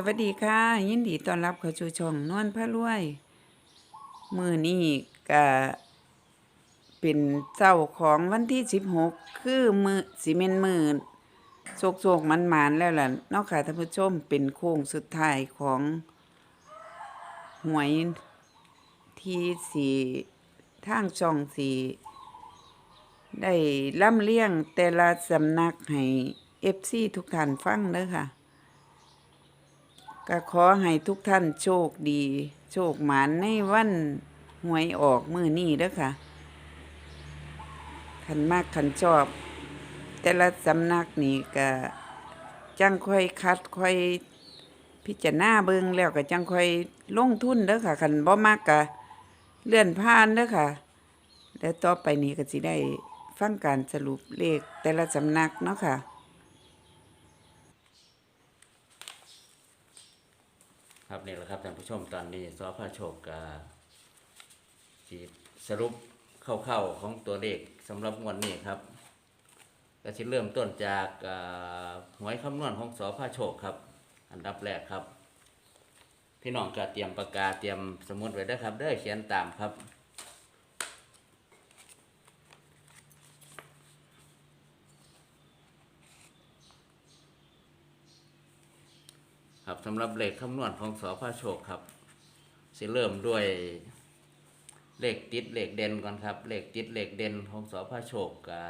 สวัสดีค่ะ ยินดีต้อนรับเข้าสู่ช่องนวลพระรวยมือนี้ก็เป็นเจ้าของวันที่16คือมือสิเมนมือโศกโศกมันมานแล้วล่ะนอกค่ะท่านผู้ชมเป็นโค้งสุดท้ายของหวยที่สีทางช่องสีได้ล่ำเลียงแต่ละสำนักให้เอฟซีทุกท่านฟังเด้อค่ะ ก็ขอให้ทุกท่านโชคดี โชคหมานในวันหวยออกมือนี้เด้อค่ะขันมากขันชอบ แต่ละสำนักนี่ก็จังค่อยคัดค่อยพิจารณาเบิ่งแล้วก็จังค่อยลงทุนเด้อค่ะขันบ่มากก็เลื่อนผ่านเด้อค่ะ แล้วต่อไปนี้ก็สิได้ฟังการสรุปเลขแต่ละสำนักเนาะค่ะ ครับนี่แหละครับท่านผู้ชมตอนนี้สพโชคกสีสรุปเข้าๆของตัวเลขสำหรับงวดนี้ครับก็จะเริ่มต้นจากหวยคำนวณของสพโชคครับ อันดับแรกครับ พี่น้องก็เตรียมปากกาเตรียมสมุดไว้ด้วยครับเด้อเขียนตามครับ ครับสำหรับเลขคำนวณของสพระโชคครับสิเริ่มด้วยเลขติดเลขเด่นก่อนครับเลขติดเลขเด่นของสพระโชคกับ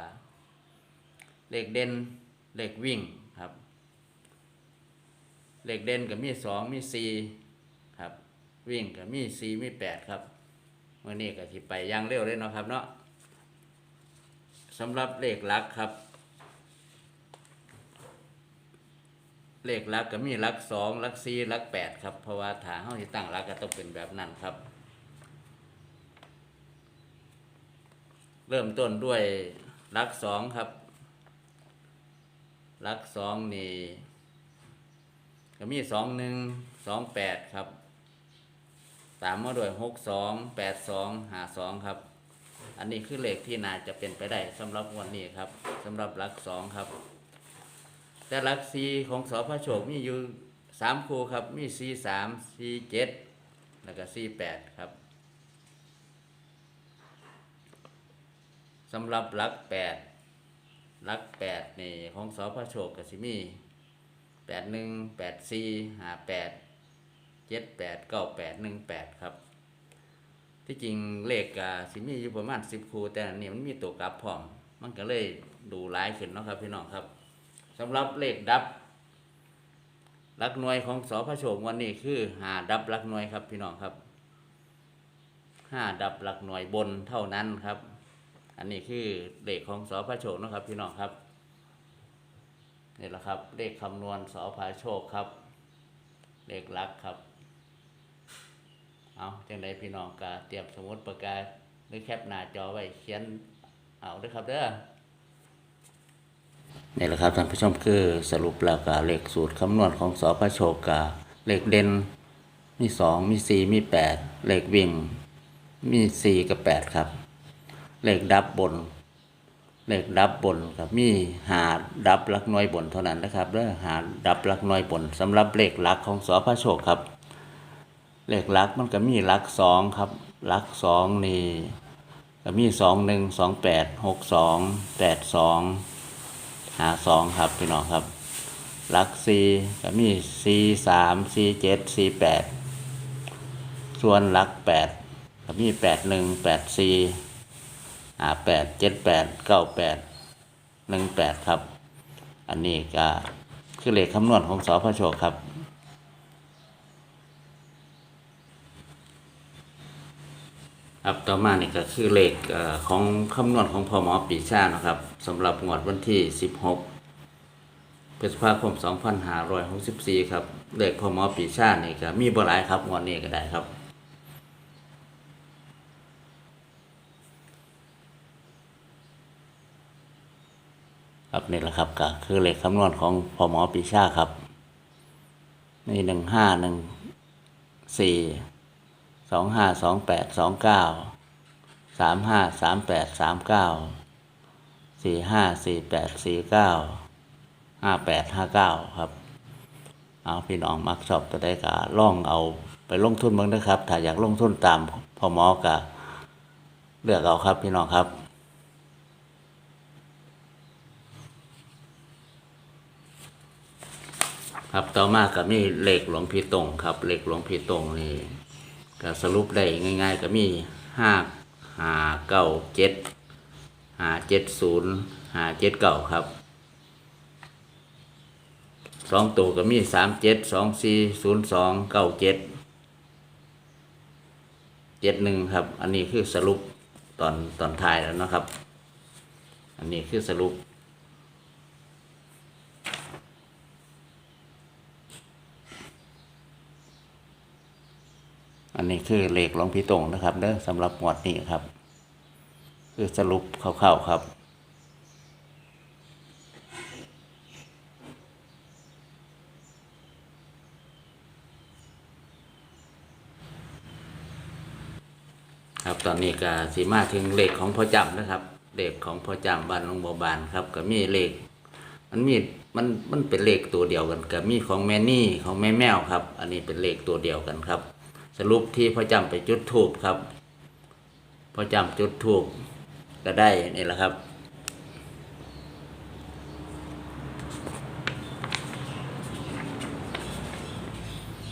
เลขเด่นเลขวิ่งครับเลขเด่นกับมีสองมีสี่ครับวิ่งกับมีสี่มีแปดครับเมื่อนี้ก็สิไปย่างเร็วเลยเนาะครับเนาะสำหรับเลขหลักครับ เลขหลักก็มีหลักสองหลักสี่หลักแปดครับ เพราะว่าฐานเฮาที่ตั้งหลักก็ต้องเป็นแบบนั้นครับ เริ่มต้นด้วยหลักสองครับหลักสองนี่ก็มีสองหนึ่งสองแปดครับ ตามมาด้วยหกสองแปดสองหาสองครับ อันนี้คือเลขที่น่าจะเป็นไปได้สำหรับวันนี้ครับสำหรับหลักสองครับ แต่หลักสีของสพระโชคมีอยู่สามคู่ครับ มีสีสามสีเจ็ดแล้วก็สีแปดครับสำหรับหลักแปดหลักแปดนี่ของสพระโชคก็สิมีแปดหนึ่งแปดสี่ห้าแปดเจ็ดแปดเก้าแปดหนึ่งแปดครับ ที่จริงเลขก็สิมีอยู่ประมาณสิบคูแต่อันนี้มันมีตัวกลับพร้อม มันก็เลยดูร้ายขึ้นเนาะครับพี่น้องครับ สำหรับเลขดับลักหน่วยของสพระโชควันนี้คือหาดับลักหน่วยครับพี่น้องครับห้าดับหลักหน่วยบนเท่านั้นครับ อันนี้คือเลขของสพระโชคนะครับ พี่น้องครับนี่แหละครับ เลขคำนวณสพระโชคครับ เลขลักครับ เอาจังใดพี่น้องก็เตรียมสมุดปากกาหรือแคปหน้าจอไว้เขียนเอาด้วยครับเด้อ นี่แหละครับท่านผู้ชมคือสรุปแล้วก็เลขสูตรคำนวณของสพโชคกา เลขเด่นมีสองมีสี่มีแปดเลขวิ่ง มีสี่กับแปดครับ เลขดับบน เลขดับบนครับมีหาดับลักหน่วยบนเท่านั้นนะครับเด้อหาดับลักหน่วยบนสำหรับเลขหลักของสพโชคครับ เลขหลักมันก็มีหลักสองครับหลักสองนี่ก็มีสองหนึ่งสองแปดหกสองแปดสอง หาสองครับพี่น้องครับหลักสี่ก็มีสี่สามสี่เจ็ดสี่แปดส่วนหลักแปดก็มีแปดหนึ่งแปดสี่หาแปดเจ็ดแปดเก้าแปดหนึ่งแปดครับ อันนี้ก็คือเลขคำนวณของสพโชคครับ ครับต่อมานี่ก็คือเลขของคำนวณของพอหมอปีชานะครับสำหรับงวดวันที่ 16พฤษภาคม 2564 ครับ เลขพอหมอปีชานี่ก็มีบ่หลายครับงวดนี้ก็ได้ครับครับนี่แหละครับก็คือเลขคำนวณของพอหมอปีชาครับมีหนึ่งห้าหนึ่งสี่ สองห้าสองแปดสองเก้าสามห้าสามแปดสามเก้าสี่ห้าสี่แปดสี่เก้าห้าแปดห้าเก้าครับเอาพี่น้องมักชอบตัวใดก็ล่องเอาไปลงทุนบ้างนะครับ ถ้าอยากลงทุนตามพ่อหมอก็เลือกเอาครับพี่น้องครับครับต่อมาก็มีเหลขหลวงพี่ตงครับเหลขหลวงพี่ตงนี่ ก็สรุปได้ง่าย ๆ ก็มีห้าห้าเก้าเจ็ดห้าเจ็ดศูนย์ห้าเจ็ดเก้าครับสองตัวก็มีสามเจ็ดสองสี่ศูนย์สองเก้าเจ็ดเจ็ดหนึ่งครับ อันนี้คือสรุปตอนตอนท้ายแล้วนะครับ อันนี้คือสรุป อันนี้คือเลขหลวงพี่ตงนะครับเด้อสำหรับหมวดนี้ครับ คือสรุปคร่าวๆครับครับตอนนี้ก็สีมาถึงเลขของพ่อจำนะครับเลขของพ่อจำบ้านหลวงบัวบานครับก็มีเลขมันมีมันมันเป็นเลขตัวเดียวกันกับมีของแม่นี่ของแม่แมวครับ อันนี้เป็นเลขตัวเดียวกันครับ สรุปที่พ่อจำไปจุดทูบครับพ่อจำจุดทูบก็ได้นี่แหละครับ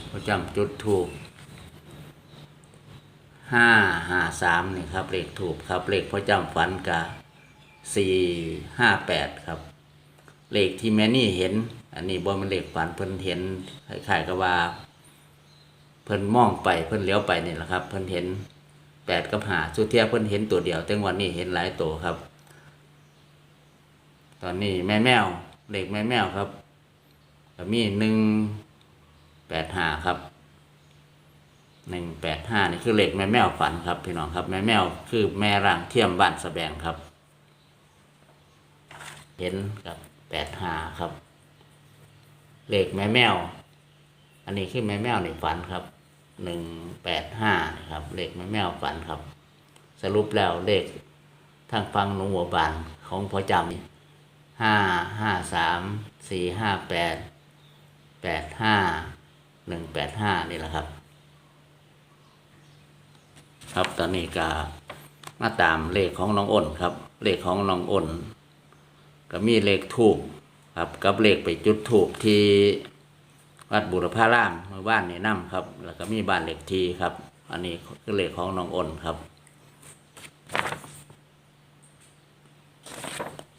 พ่อจำจุดทูบห้าห้าสามนี่ครับเลขถูกครับเลขพ่อจำฝันกะสี่ห้าแปดครับเลขที่แม่นี่เห็น อันนี้บ่มันเลขฝันเพิ่นเห็นคล้ายๆกับว่า เพิ่นมองไปเพิ่นเลี้ยวไปนี่แหละครับ เพิ่นเห็นแปดกับหาสุดเทียเพิ่นเห็นตัวเดียวแต่วันนี้เห็นหลายตัวครับ ตอนนี้แม่แมวเลขแม่แมวครับก็มีหนึ่งแปดห้าครับหนึ่งแปดห้านี่คือเลขแม่แมวฝันครับพี่น้องครับ แม่แมวคือแม่ร่างเทียมบ้านสะแบงครับ เห็นกับแปดห้าครับเลขแม่แมว อันนี้คือแม่แมวในฝันครับ หนึ่งแปดห้าครับเลขแม่แมวฝันครับ สรุปแล้วเลขทางฟังหลวงหัวบานของพ่อจำห้าห้าสามสี่ห้าแปดแปดห้าหนึ่งแปดห้านี่แหละครับ ครับตอนนี้ก็มาตามเลขของน้องอ้นครับ เลขของน้องอ้น ก็มีเลขถูกครับกับเลขไปจุดถูกที่ วัดบุรพารามเมื่บ้านในน้ำครับ แล้วก็มีบ้านเลขทีครับ อันนี้คือเลขของน้องอ้นครับ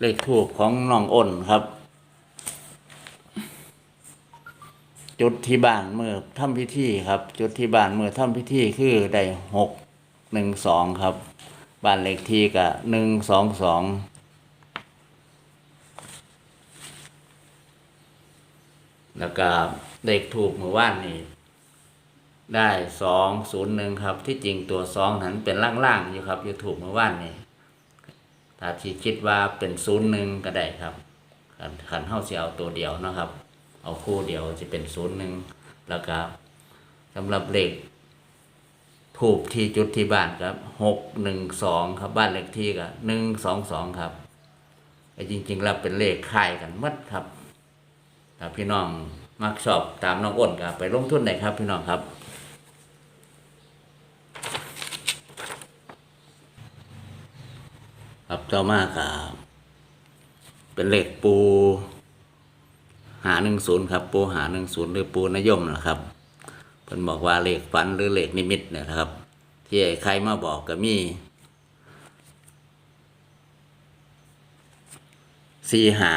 เลขถูกของน้องอ้นครับ จุดที่บ้านเมื่อทำพิธีครับ จุดที่บ้านเมื่อทำพิธีคือได้หกหนึ่งสองครับบ้านเลขที่ก็หนึ่งสองสองแล้วก็ เลขถูกเมื่อวานนี้ได้สองศูนย์หนึ่งครับ ที่จริงตัวสองนั้นเป็นล่างๆอยู่ครับอยู่ถูกเมื่อวานนี้ถ้าที่คิดว่าเป็นศูนย์หนึ่งก็ได้ครับขันขันเท่าเสียเอาตัวเดียวนะครับ เอาคู่เดียวจะเป็นศูนย์หนึ่งแล้วก็สำหรับเลขถูกที่จุดที่บ้านครับหกหนึ่งสองครับบ้านเลขที่ก็หนึ่งสองสองครับแต่จริงๆแล้วเป็นเลขคล้ายกันมัดครับถ้าพี่น้อง มักชอบตามน้องอ้นก็ไปลงทุนได้ครับพี่น้องครับครับต่อมาครับเป็นเหลขปูหาหนึ่งศูนย์ครับ ปูหาหนึ่งศูนย์หรือปูนยมนะครับเพิ่นบอกว่าเหลขฝันหรือเหลขนิมิตเนี่ยนะครับ ที่ใครมาบอกก็มีสี่หา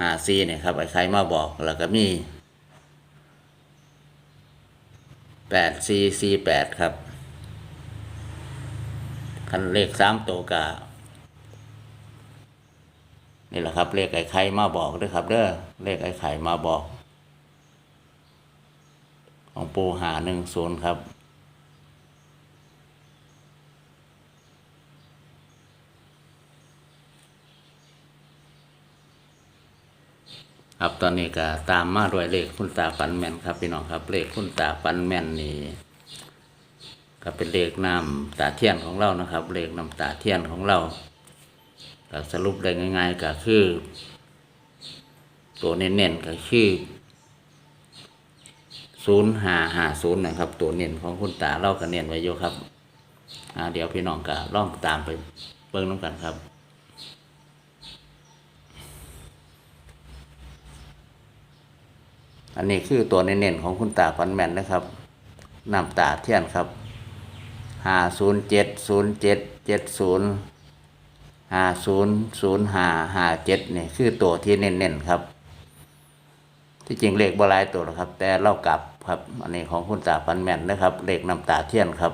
หาซีเนี่ยครับไอ้ใครมาบอกแล้วก็มี แปดซีซีแปดครับคันเลขสามตัวกะนี่แหละครับเลขไอ้ไข่มาบอกด้วยครับ เด้อเลขไอ้ไข่มาบอก ของปูหาหนึ่งศูนย์ครับ ครับตอนนี้ก็ตามมาด้วยเลขคุณตาปันแม่นครับพี่น้องครับเลขคุณตาปันแม่นนี่ก็เป็นเลขน้ำตาเทียนของเรานะครับ เลขน้ำตาเทียนของเราก็สรุปได้ง่าย ๆ ก็คือ ตัวเน้นๆก็คือศูนย์ห้าห้าศูนย์นะครับ ตัวเน้นของคุณตาเล่ากันเน้นไว้อยู่ครับเดี๋ยวพี่น้องก็ล่องตามไปเบิ่งน้ำกันครับ อันนี้คือตัวเน้นๆของคุณตาฟันแมนนะครับน้ำตาเทียนครับห้าศูนย์เจ็ดศูนย์เจ็ดเจ็ดศูนย์ห้าศูนย์ศูนย์ห้าห้าเจ็ดนี่คือตัวที่เน้นๆครับ ที่จริงเลขบลายตัวนะครับ แต่เล่ากลับครับ อันนี้ของคุณตาฟันแมนนะครับเลขน้ำตาเทียนครับ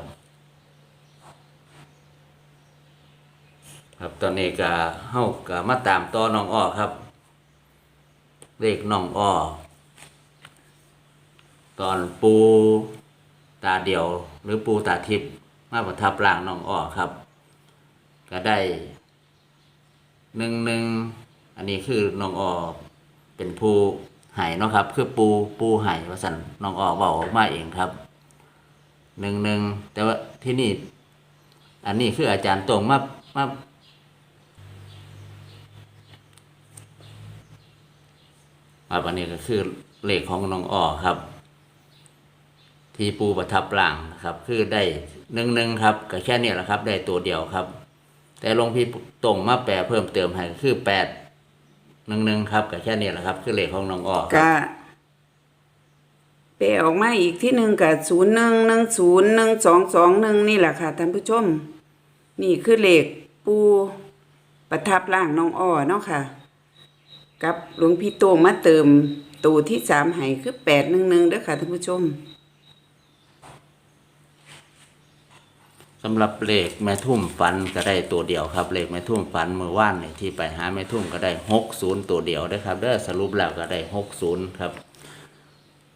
ครับตอนนี้ก็เฮาก็มาตามต่อน้องอ้อครับ เลขน้องอ้อ ตอนปูตาเดียว หรือปูตาทิพย์มาประทับร่างน้องอ้อครับ ก็ได้หนึ่งหนึ่งอันนี้คือน้องอ้อเป็นผู้ไห้เนาะครับ คือปูปูไห้วสันน้องอ้อบอกออกมาเองครับหนึ่งหนึ่งแต่ว่าที่นี่ อันนี้คืออาจารย์ตรงมามาอันนี้ก็คือเลขของน้องอ้อครับ ที่ปูประทับร่างนะครับ คือได้หนึ่งหนึ่งครับก็แค่นี้แหละครับ ได้ตัวเดียวครับ แต่หลวงพี่ตรงมาแปลเพิ่มเติมให้คือแปดหนึ่งหนึ่งครับก็แค่นี้แหละครับ คือเลขของน้องอ้อครับก็เปลออกมาอีกที่หนึ่งกับศูนย์หนึ่งหนึ่งศูนย์หนึ่งสองสองหนึ่งนี่แหละค่ะท่านผู้ชม นี่คือเลขปูประทับร่างน้องอ้อเนาะค่ะ กับหลวงพี่โตมาเติมตัวที่สามให้คือแปดหนึ่งหนึ่งเด้อค่ะท่านผู้ชมำหรับเลขแม่ทุ่มฟันก็ได้ตัวเดียวครับเลขแม่ทุ่มฟันเมื่อวานนี่ที่ไปหาแม่ทุ่มก็ได้หกศูนย์ตัวเดียวนะครับเด้อสรุปแล้วก็ได้หกศูนย์ครับ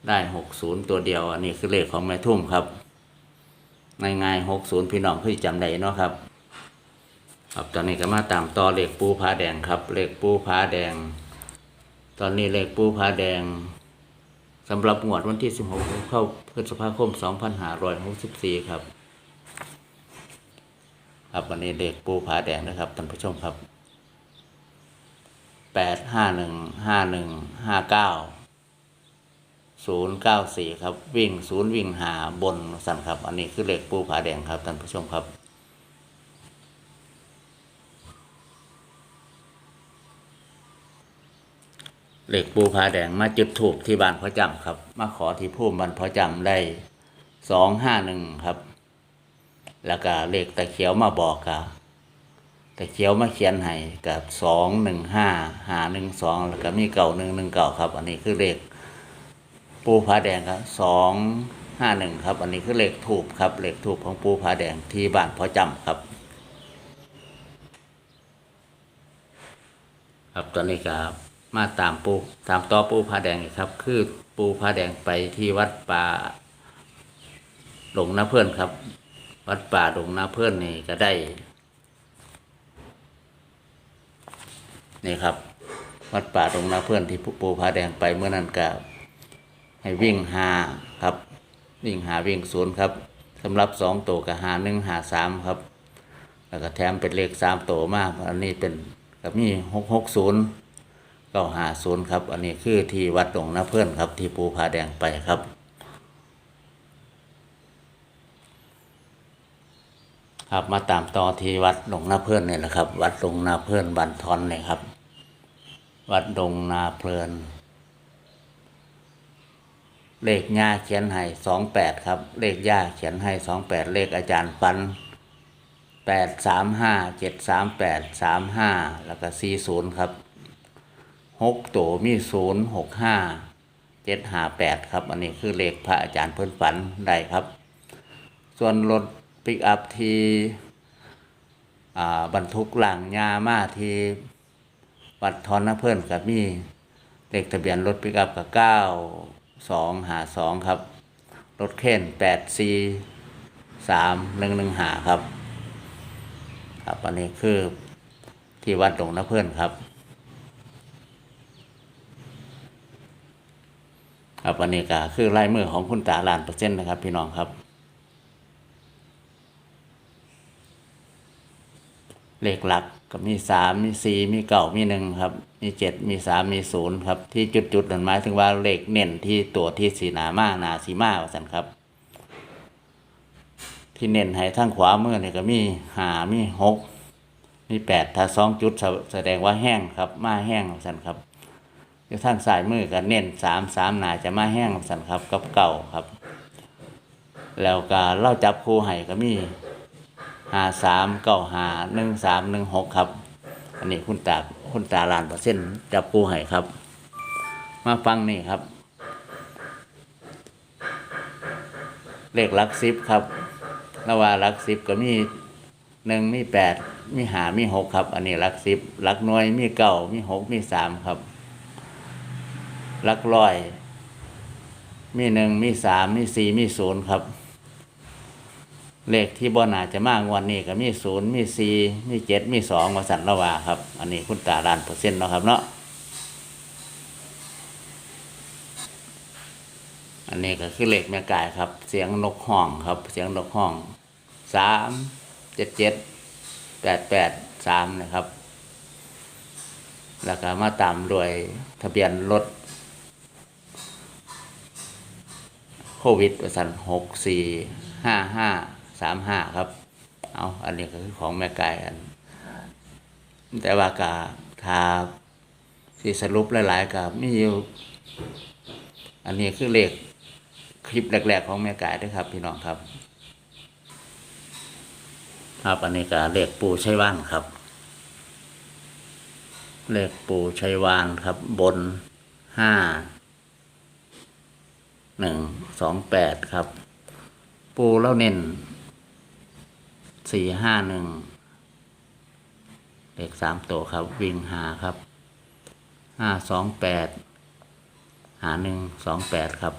ได้หกศูนย์ตัวเดียวอันนี้คือเลขของแม่ทุ่มครับง่ายๆหกศูนย์พี่น้องเพื่อจำได้เนาะครับครับตอนนี้ก็มาตามต่อเลขปูผาแดงครับเลขปูผาแดง ตอนนี้เลขปูผาแดงสำหรับงวดวันที่ 16เข้าพฤษภาคม 2564 ครับ ครับวันนี้เลขปูผาแดงนะครับท่านผู้ชมครับ851 51 59 094ครับวิ่งศูนย์วิ่งหาบนสั่นครับ อันนี้คือเลขปูผาแดงครับท่านผู้ชมครับเหล็กปูผาแดงมาจุดถูกที่บ้านพ่อจำครับ มาขอที่พุ่มบ้านพ่อจำได้สองห้าหนึ่งครับ แล้วก็เลขตะเขียวมาบอกกับตะเขียวมาเขียนให้กับสองหนึ่งห้าหาหนึ่งสองแล้วก็มีเก่าหนึ่งหนึ่งเก่าครับ อันนี้คือเลขปูผาแดงครับสองห้าหนึ่งครับ อันนี้คือเลขถูกครับเลขถูกของปูผาแดงที่บ้านพ่อจำครับ ครับตอนนี้ก็มาตามปูตามต่อปูผาแดงครับ คือปูผาแดงไปที่วัดป่าหลงนาเพื่อนครับ วัดป่าหลงนาเพื่อนนี่ก็ได้ นี่ครับ วัดป่าหลงนาเพื่อนที่ปูผาแดงไปเมื่อนั้นก็ให้วิ่งหาครับ วิ่งหาวิ่งศูนย์ครับสำหรับสองตัวกับหาหนึ่งหาสามครับ แล้วก็แถมเป็นเลขสามตัวมาก อันนี้เป็นกับมีหกหกศูนย์เก้าหาศูนย์ครับ อันนี้คือที่วัดหลวงนาเพื่อนครับ ที่ปูผาแดงไปครับ ครับมาตามต่อที่วัดหลงนาเพื่อนเนี่ยแหละครับ วัดหลงนาเพื่อนบันทอนเนี่ยครับ วัดดงนาเพลิน เลขย่าเขียนให้สองแปดครับ เลขย่าเขียนให้สองแปดเลขอาจารย์ปันแปดสามห้าเจ็ดสามแปดสามห้าแล้วก็สี่ศูนย์ครับหกตัวมีศูนย์หกห้าเจ็ดห้าแปดครับ อันนี้คือเลขพระอาจารย์เพิ่นฝันได้ครับ ส่วนรถ ปิกอัพที่บรรทุกหลังยามาที่วัดทอนนะเพื่อนกับมีเลขทะเบียนรถปิกอัพกับเก้าสองหาสองครับ รถเข็นแปดสี่สามหนึ่งหนึ่งหาครับ ครับอันนี้คือที่วัดหลวงนะเพื่อนครับ ครับอันนี้ก็คือลายมือของคุณตาลานเปอร์เซ็นต์นะครับ พี่น้องครับ เลขหลักก็มีสามมีสี่มีเก้ามีหนึ่งครับ มีเจ็ดมีสามมีศูนย์ครับ ที่จุดจุดๆนั่นหมายถึงว่าเลขเน้นที่ตัวที่สีหนามาหนาสีมาว่าสันครับ ที่เน้นให้ทั้งขวามือเนี่ยก็มีหามีหกมีแปดถ้าสองจุดแสดงว่าแห้งครับ มาแห้งสันครับอยู่ทางสายมือก็เน้นสามสามหนาจะมาแห้งสันครับกับเก่าครับ แล้วก็เล่าจับคู่ให้ก็มี หาสามเก้าหาหนึ่งสามหนึ่งหกครับ อันนี้คุณตาคุณตาลานเปอร์เซ็นต์จับคู่ให้ครับ มาฟังนี่ครับ เลขหลักสิบครับระว่าหลักสิบก็มีหนึ่งมีแปดมีหามีหกครับ อันนี้หลักสิบหลักหน่วยมีเก้ามีหกมีสามครับหลักร้อย มีหนึ่งมีสามมีสี่มีศูนย์ครับ เลขที่บ่นาจะมากวันนี้ก็มีศูนย์มีสี่มีเจ็ดมีสองมาสันละว่าครับ อันนี้คุณตาลานเปอร์เซ็นต์เนาะครับเนาะอันนี้ก็คือเลขแม่กายครับ เสียงนกห้องครับ เสียงนกห้องสามเจ็ดเจ็ดแปดแปดสามนะครับ แล้วก็มาตามด้วยทะเบียนรถโควิดสันหกสี่ห้าห้า สามห้าครับ เอาอันนี้ก็คือของแม่กายอัน แต่ว่ากาทาที่สรุปหลายๆกับมีอยู่ อันนี้คือเลขคลิปแรก ๆ ของแม่กายด้วยครับ พี่น้องครับ ครับอันนี้ก็เลขปูชัยว่านครับเลขปูชัยวานครับ บนห้าหนึ่งสองแปดครับ ปูเล่าเน้น สี่ห้าหนึ่งเลขสามตัวครับ วิ่งหาครับห้าสองแปดหาหนึ่งสองแปดครับ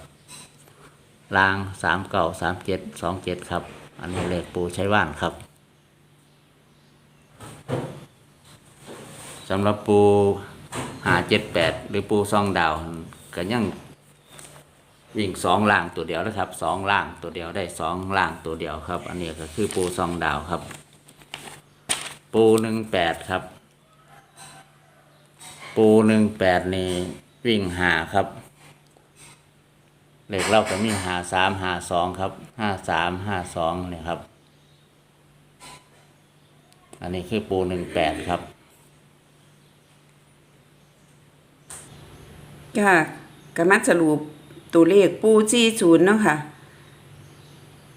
ลางสามเก่าสามเจ็ดสองเจ็ดครับ อันนี้เลขปูใช้ว่านครับสำหรับปูหาเจ็ดแปดหรือปูซองดาวก็ยัง วิ่งสองล่างตัวเดียวนะครับสองล่างตัวเดียวได้สองล่างตัวเดียวครับ อันนี้ก็คือปูซองดาวครับ ปูหนึ่งแปดครับ ปูหนึ่งแปดนี่วิ่งหาครับเลขเราก็มีหาสามหาสองครับห้าสามห้าสองเนี่ยครับ อันนี้คือปูหนึ่งแปดครับค่ะกำมัดสรุป ตัวเลขปูจี้ศูนย์เนาะค่ะ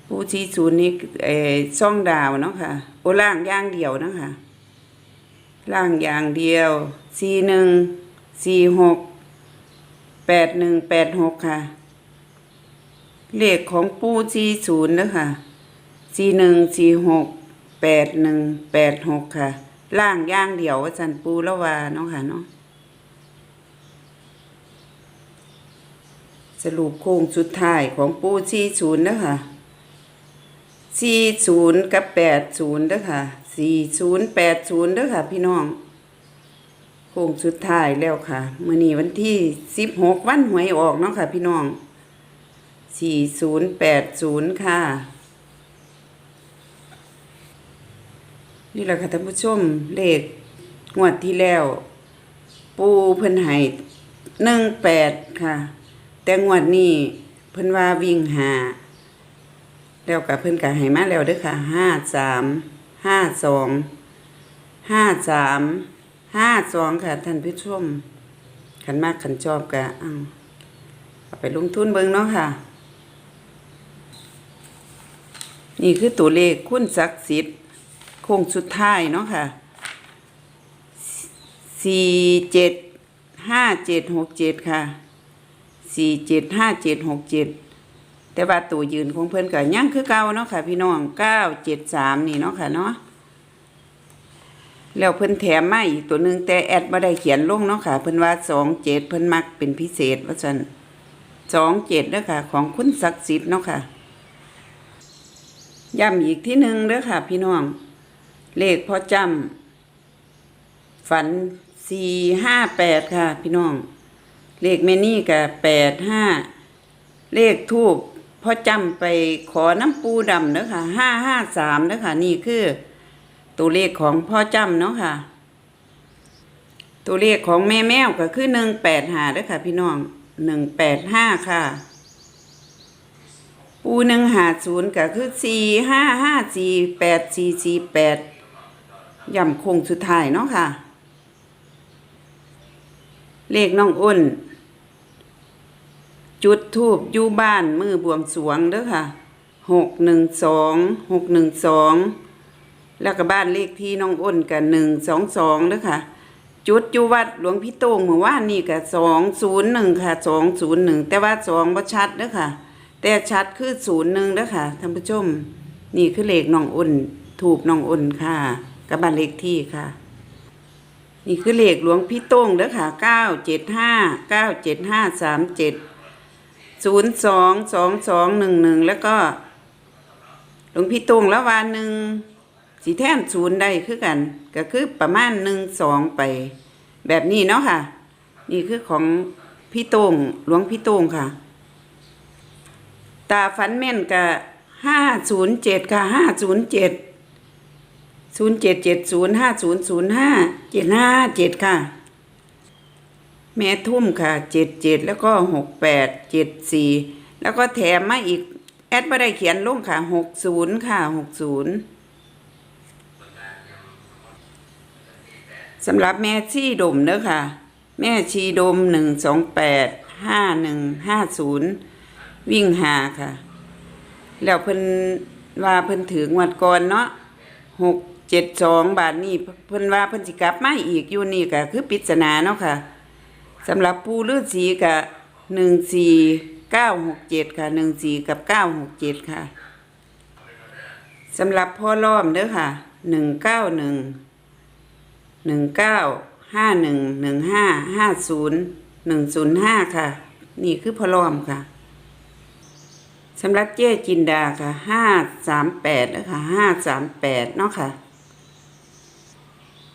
ปูจี้ศูนย์นี่เออช่องดาวเนาะค่ะโอล่างย่างเดียวเนาะค่ะล่างอย่างเดียวสี่หนึ่งสี่หกแปดหนึ่งแปดหกค่ะเลขของปูจี้ศูนย์เนาะค่ะสี่หนึ่งสี่หกแปดหนึ่งแปดหกค่ะ ล่างย่างเดียวว่าสันปูละวาเนาะค่ะเนาะ รุปโค้งสุดท้ายของปูสี่ศูนย์นะคะสี่ศูนย์กับแปดศูนย์เด้อค่ะสี่ศูนย์แปดศูนย์เด้อค่ะ พี่น้องโค้งสุดท้ายแล้วค่ะมื้อนี้วันที่สิบหกวันหวยออกเนาะค่ะ พี่น้องสี่ศูนย์แปดศูนย์ค่ะ นี่แหละค่ะท่านผู้ชมเลขงวดที่แล้ว ปูเพิ่นให้หนึ่งแปดค่ะ แต่งวดนี้เพิ่นว่าวิ่งหาแล้วก็เพิ่นก็ให้มาแล้วเด้อค่ะห้าสามห้าสองห้าสามห้าสองค่ะท่านผู้ชมขันมากขันชอบก็เอาเอาไปลงทุนเบิ่งเนาะค่ะ นี่คือตัวเลขคุณศักดิ์สิทธิ์โค้งสุดท้ายเนาะค่ะสี่เจ็ดห้าเจ็ดหกเจ็ดค่ะ สี่เจ็ดห้าเจ็ดหกเจ็ดแต่ว่าตัวยืนของเพิ่นก็ยังคือเก่าเนาะค่ะ พี่น้องเก้าเจ็ดสามนี่เนาะค่ะเนาะแล้วเพิ่นแถมมาอีกตัวหนึ่งแต่แอดบ่ได้เขียนลงเนาะค่ะ เพิ่นว่าสองเจ็ดเพิ่นมักเป็นพิเศษว่าซั่นสองเจ็ดเด้อค่ะ ของคุณศักดิ์สิทธิ์เนาะค่ะย้ำอีกที่หนึ่งเด้อค่ะ พี่น้อง เลขพ่อจำฝันสี่ห้าแปดค่ะ พี่น้อง เลขแม่นี่กับแปดห้าเลขทูบพ่อจำไปขอน้ำปูดำเนาะค่ะห้าห้าสามเนาะค่ะนี่คือ ตัวเลขของพ่อจำเนาะค่ะ ตัวเลขของแม่แมวก็คือหนึ่งแปดห้าเด้อค่ะพี่น้องหนึ่งแปดห้าค่ะ ปูหนึ่งหาศูนย์ก็คือสี่ห้าห้าสี่แปดสี่สี่แปดย่ำคงสุดท้ายเนาะค่ะ เลขน้องอ้น จุดทูบอยู่บ้านมือบวงสวงเด้อค่ะหกหนึ่งสองหกหนึ่งสองแล้วก็บ้านเลขที่น้องอ้นกันหนึ่งสองสองเด้อค่ะจุดอยู่วัดหลวงพี่โต้งเมื่อวานนี่ก็สองศูนย์หนึ่งค่ะสองศูนย์หนึ่งแต่ว่าสองบ่ชัดเด้อค่ะ แต่ชัดคือศูนย์หนึ่งเด้อค่ะท่านผู้ชม นี่คือเลขน้องอ้นถูกน้องอ้นค่ะกับบ้านเลขที่ค่ะ นี่คือเลขหลวงพี่โต้งเด้อค่ะเก้าเจ็ดห้าเก้าเจ็ดห้าสามเจ็ด ศูนย์สองสองสองหนึ่งหนึ่งแล้วก็หลวงพี่ตงละวานหนึ่งสีแท่นศูนย์ได้คือกัน ก็คือประมาณหนึ่งสองไป แบบนี้เนาะค่ะ นี่คือของพี่ตงหลวงพี่ตงค่ะ ตาฝันแม่นกับห้าศูนย์เจ็ดค่ะห้าศูนย์เจ็ดศูนย์เจ็ดเจ็ดศูนย์ห้าศูนย์ศูนย์ห้าเจ็ดห้าเจ็ดค่ะ แม่ทุ่มค่ะเจ็ดเจ็ดแล้วก็หกแปดเจ็ดสี่แล้วก็แถมมาอีก แอดไม่ได้เขียนลงค่ะหกศูนย์ค่ะหกศูนย์สำหรับแม่ชีดมเด้อค่ะ แม่ชีดมหนึ่งสองแปดห้าหนึ่งห้าศูนย์วิ่งหาค่ะ แล้วเพิ่นว่าเพิ่นถืองวดก่อนเนาะหกเจ็ดสองบาทนี่เพิ่นว่าเพิ่นสิกลับมาอีกอยู่นี่ก็คือปริศนาเนาะค่ะ สำหรับปูฤาษีก็หนึ่งสี่เก้าหกเจ็ดค่ะหนึ่งสี่กับเก้าหกเจ็ดค่ะสำหรับพ่อล้อมเด้อค่ะหนึ่งเก้าหนึ่งหนึ่งเก้าห้าหนึ่งหนึ่งห้าห้าศูนย์หนึ่งศูนย์ห้าค่ะ นี่คือพ่อล้อมค่ะสำหรับเจ้จินดาค่ะห้าสามแปดนะคะห้าสามแปดเนาะค่ะ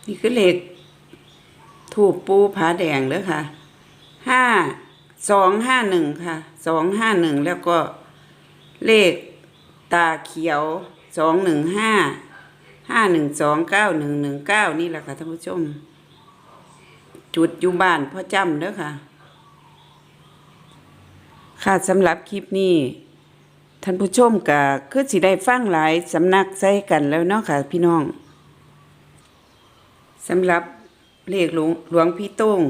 นี่คือเลขถูกปูผาแดงเลยค่ะ ห้าสองห้าหนึ่งค่ะสองห้าหนึ่งแล้วก็เลขตาเขียวสองหนึ่งห้าห้าหนึ่งสองเก้าหนึ่งหนึ่งเก้านี่แหละค่ะท่านผู้ชม จุดอยู่บ้านพ่อจำเด้อค่ะ ค่ะสำหรับคลิปนี้ ท่านผู้ชมก็คือสิได้ฟังหลายสำนักใส่กันแล้วเนาะค่ะพี่น้องสำหรับเลขหลวงหลวงพี่โต้ง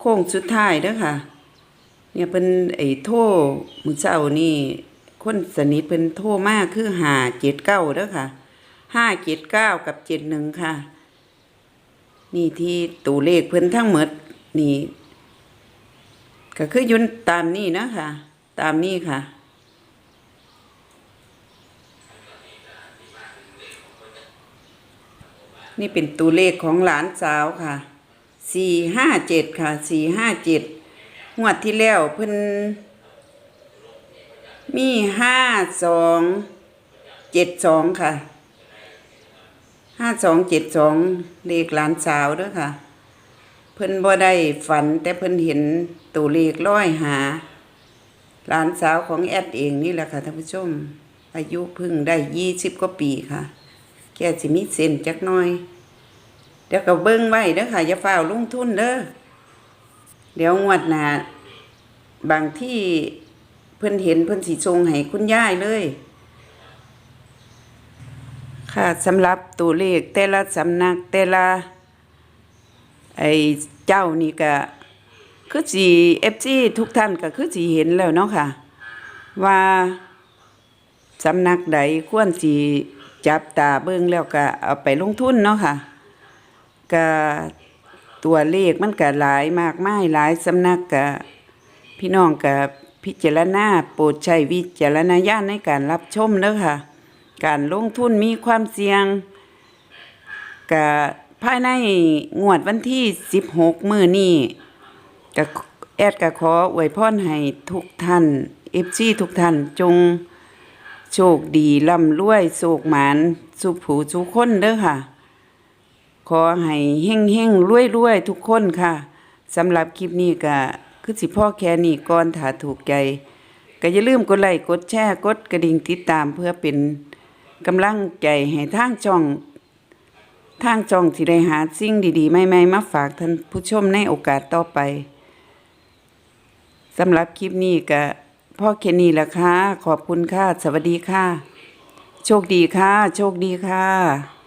โค้งสุดท้ายเด้อค่ะ เนี่ยเป็นไอ้โทรมื้อเช้านี่คนสนิทเป็นโทรมากคือหาเจ็ดเก้าเด้อค่ะห้าเจ็ดเก้ากับเจ็ดหนึ่งค่ะ นี่ที่ตัวเลขเพิ่นทั้งหมดนี่ก็คือยุนตามนี้นะค่ะตามนี้ค่ะนี่เป็นตัวเลขของหลานสาวค่ะ สี่ห้าเจ็ดค่ะสี่ห้าเจ็ดงวดที่แล้วเพิ่นมีห้าสองเจ็ดสองค่ะห้าสองเจ็ดสองเลขหลานสาวด้วยค่ะ เพิ่นบ่ได้ฝันแต่เพิ่นเห็นตัวเลขร้อยหาหลานสาวของแอดเองนี่แหละค่ะท่านผู้ชม อายุเพิ่งได้ยี่สิบกว่าปีค่ะ แกสิมีเส้นจักน่อย เดี๋ยวก็เบิ่งไว้เด้อค่ะอย่าฝ้าลงทุนเด้อเดี๋ยวงวดหน้าบางที่เพิ่นเห็นเพิ่นสิส่งให้คุณยายเลย ค่ะสำหรับตัวเลขแต่ละสำนักแต่ละไอ้เจ้านี่ก็คือสิ FC ทุกท่านก็คือสิเห็นแล้วเนาะค่ะ ว่าสำนักใดควรสิจับตาเบิ่งแล้วก็เอาไปลงทุนเนาะค่ะ กตัวเลขมันก็หลายมากมายหลายสำนักก็พี่น้องก็พิจารณาโปรดใช้วิจารณญาณในการรับชมเด้อค่ะ การลงทุนมีความเสี่ยงก็ภายในงวดวันที่ 16 มื้อนี้ก็แอดก็ขออวยพรให้ทุกท่าน FC ทุกท่านจงโชคดีร่ำรวยโศกหมานสุขผูสุขคนเด้อค่ะ ขอให้เฮ่งเฮ่งรวยรวยทุกคนค่ะสำหรับคลิปนี้ก็คือสิพ่อแค่นี้ก่อนถ้าถูกใจก็อย่าลืมกดไลค์กดแชร์กดกระดิ่งติดตามเพื่อเป็นกำลังใจให้ทางช่องทางจองสิได้หาสิ่งดีๆใหม่ๆมาฝากท่านผู้ชมในโอกาสต่อไปสำหรับคลิปนี้ก็พ่อแค่นี้ละค่ะขอบคุณค่ะ สวัสดีค่ะ โชคดีค่ะ โชคดีค่ะ